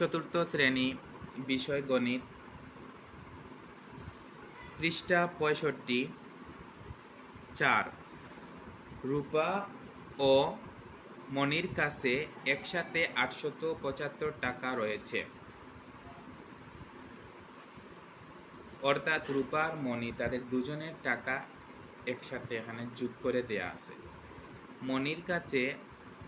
চতুর্থ শ্রেণি, বিষয় গণিত, পৃষ্ঠা পঁয়ষট্টি, চার। রূপা ও মনির কাছে একসাথে আটশত পঁচাত্তর টাকা রয়েছে। অর্থাৎ রূপার মণি তাদের দুজনের টাকা একসাথে এখানে যোগ করে দেয়া আছে। মনির কাছে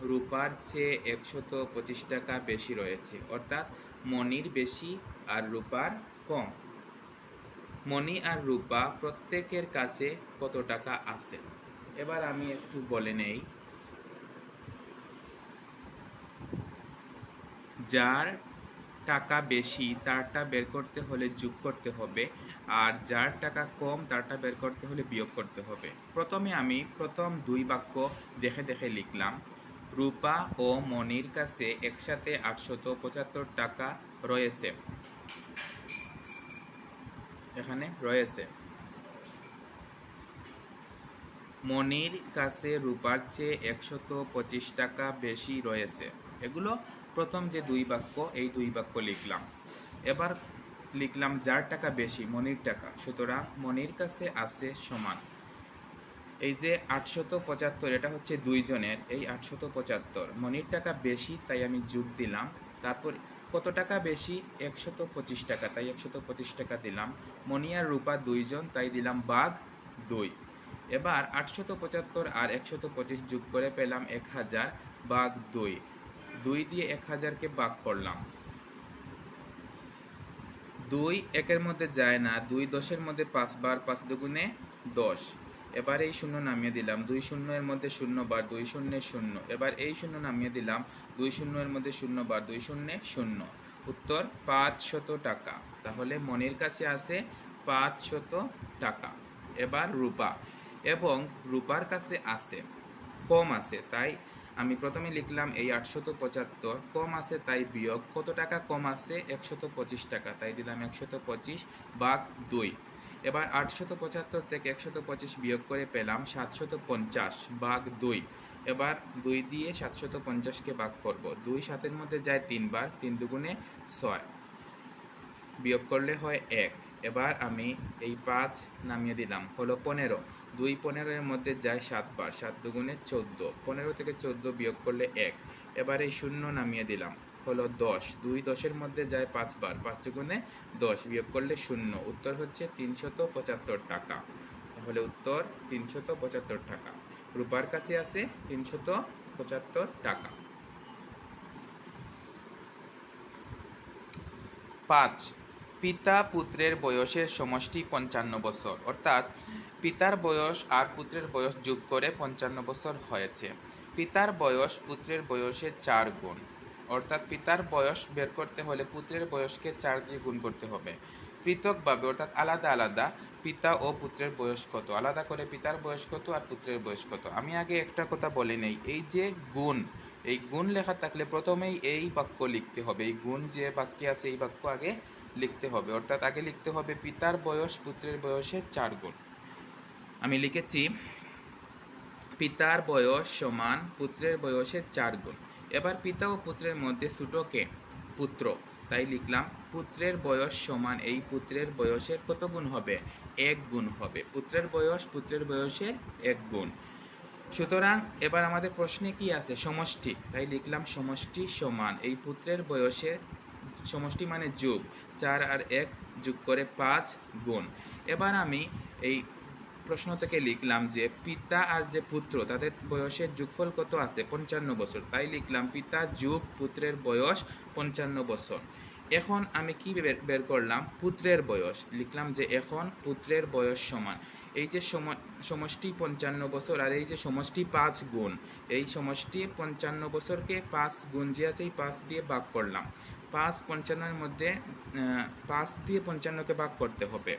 রূপার চেয়ে একশত পঁচিশ টাকা বেশি রয়েছে, অর্থাৎ মনির বেশি আর রূপার কম। মণি আর রূপা প্রত্যেকের কাছে কত টাকা আছে? এবার আমি একটু বলে নেই। যার টাকা বেশি, তারটা বের করতে হলে যোগ করতে হবে, আর যার টাকা কম, তারটা বের করতে হলে বিয়োগ করতে হবে। প্রথমে আমি প্রথম দুই বাক্য দেখে দেখে লিখলাম। রূপা ও মনির কাছে একসাথে আটশত পঁচাত্তর টাকা রয়েছে। এখানে রয়েছে। মনির কাছে রূপার চেয়ে একশত পঁচিশ টাকা বেশি রয়েছে। এগুলো প্রথম যে দুই বাক্য, এই দুই বাক্য লিখলাম। এবার লিখলাম যার টাকা বেশি, মনির টাকা। সুতরাং মনির কাছে আছে সমান। এই যে আটশত পঁচাত্তর, এটা হচ্ছে দুইজনের, এই আটশত পঁচাত্তর। মনির টাকা বেশি, তাই আমি যোগ দিলাম। তারপর কত টাকা বেশি? একশত পঁচিশ টাকা, তাই একশত পঁচিশ টাকা দিলাম। মনি আর রূপা দুইজন, তাই দিলাম বাঘ দুই। এবার আটশত পঁচাত্তর আর একশত পঁচিশ যোগ করে পেলাম এক হাজার, বাঘ দুই। দুই দিয়ে এক হাজারকে বাঘ করলাম। দুই একের মধ্যে যায় না, দুই দশের মধ্যে পাঁচবার, পাঁচ দুগুণে দশ। এবার এই শূন্য নামিয়ে দিলাম। দুই শূন্য এর মধ্যে শূন্য বার দুই শূন্য শূন্য। এবার এই শূন্য নামিয়ে দিলাম। দুই শূন্য এর মধ্যে শূন্য বার দুই শূন্য শূন্য। উত্তর, পাঁচ শত টাকা। তাহলে মনির কাছে আছে পাঁচ শত টাকা। এবার রূপা। এবং রূপার কাছে আছে, কম আছে, তাই আমি প্রথমে লিখলাম এই আটশত পঁচাত্তর। কম আছে, তাই বিয়োগ। কত টাকা কম আছে? একশত পঁচিশ টাকা। তাই দিলাম একশত পঁচিশ বাঘ দুই। এবার আটশত পঁচাত্তর থেকে একশত পঁচিশ বিয়োগ করে পেলাম সাতশত পঞ্চাশ, বাঘ দুই। এবার দুই দিয়ে সাতশত পঞ্চাশকে ভাগ করব। দুই সাতের মধ্যে যায় তিনবার, তিন দুগুণে ছয়। বিয়োগ করলে হয় এক। এবার আমি এই পাঁচ নামিয়ে দিলাম, হলো পনেরো। দুই পনেরোর মধ্যে যায় সাতবার, সাত দুগুণে চোদ্দ। পনেরো থেকে চোদ্দ বিয়োগ করলে এক। এবার এই শূন্য নামিয়ে দিলাম। হলো দশ। দুই দশের মধ্যে যায় পাঁচবার পাঁচ দুগুণে দশ বিয়োগ করলে শূন্য। উত্তর হচ্ছে তিনশত পঁচাত্তর টাকা। তাহলে উত্তর তিনশত পঁচাত্তর টাকা। রূপার কাছে আছে তিনশত পঁচাত্তর টাকা। পাঁচ। পিতা পুত্রের বয়সের সমষ্টি পঞ্চান্ন বছর। অর্থাৎ পিতার বয়স আর পুত্রের বয়স যোগ করে পঞ্চান্ন বছর হয়েছে। পিতার বয়স পুত্রের বয়সের চার গুণ। অর্থাৎ পিতার বয়স বের করতে হলে পুত্রের বয়সকে চার দিয়ে গুণ করতে হবে। পৃথকভাবে, অর্থাৎ আলাদা আলাদা, পিতা ও পুত্রের বয়স কত? আলাদা করে পিতার বয়স কত আর পুত্রের বয়স কত? আমি আগে একটা কথা বলে নেই। এই যে গুণ, এই গুণ লেখা থাকলে প্রথমেই এই বাক্য লিখতে হবে। এই গুণ যে বাক্যে আছে, এই বাক্য আগে লিখতে হবে। অর্থাৎ আগে লিখতে হবে পিতার বয়স, পুত্রের বয়সের চার গুণ। আমি লিখেছি, পিতার বয়স সমান পুত্রের বয়সের চার গুণ। এবার পিতা ও পুত্রের মধ্যে ছোটকে পুত্র। তাই লিখলাম, পুত্রের বয়স সমান, এই পুত্রের বয়সের কত গুণ হবে? এক গুণ হবে। পুত্রের বয়স, পুত্রের বয়সের এক গুণ। সুতরাং এবার আমাদের প্রশ্নে কি আছে? সমষ্টি। তাই লিখলাম, সমষ্টি সমান, এই পুত্রের বয়সের, সমষ্টি মানে যোগ। চার আর এক যোগ করে পাঁচ গুণ। এবার আমি এই প্রশ্ন থেকে লিখলাম যে, পিতা আর যে পুত্র, তাদের বয়সের যুগফল কত আছে? পঞ্চান্ন বছর। তাই লিখলাম, পিতা যুগ পুত্রের বয়স পঞ্চান্ন বছর। এখন আমি কি বের- করলাম? পুত্রের বয়স। লিখলাম যে, এখন পুত্রের বয়স সমান। এই যে সমষ্টি পঞ্চান্ন বছর আর এই যে সমষ্টি পাঁচ গুণ, এই সমষ্টি পঞ্চান্ন বছরকে পাঁচ গুণ যে আছে, এই পাঁচ দিয়ে ভাগ করলাম। পাঁচ পঞ্চান্নের মধ্যে পাঁচ দিয়ে পঞ্চান্নকে ভাগ করতে হবে।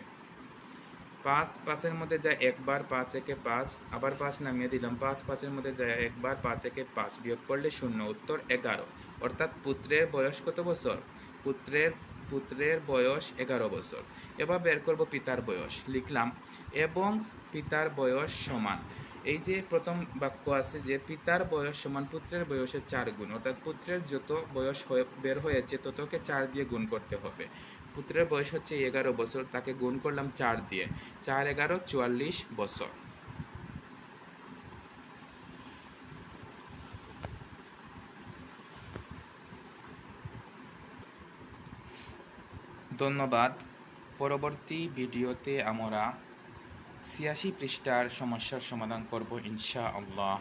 পাঁচ পাঁচের মধ্যে যায় একবার, পাঁচ একে পাঁচ, আবার পাঁচ নামিয়ে দিলাম। পাঁচ পাঁচের মধ্যে যায় একবার, পাঁচ একে পাঁচ বিয়োগ করলে শূন্য, উত্তর এগারো। অর্থাৎ পুত্রের বয়স কত বছর? পুত্রের পুত্রের বয়স এগারো বছর। এবার বের করব পিতার বয়স। লিখলাম, এবং পিতার বয়স সমান। এই যে প্রথম বাক্য আছে যে পিতার বয়স সমান, পুত্রের বয়সের চার গুণ। অর্থাৎ পুত্রের যত বয়স হয়ে, বের হয়েছে, ততকে চার দিয়ে গুণ করতে হবে। পুত্রের বয়স হচ্ছে এগারো বছর, তাকে গুণ করলাম চার দিয়ে। চার এগারো, চুয়াল্লিশ বছর। ধন্যবাদ। পরবর্তী ভিডিওতে আমরা ছিয়াশি পৃষ্ঠার সমস্যার সমাধান করব ইনশা আল্লাহ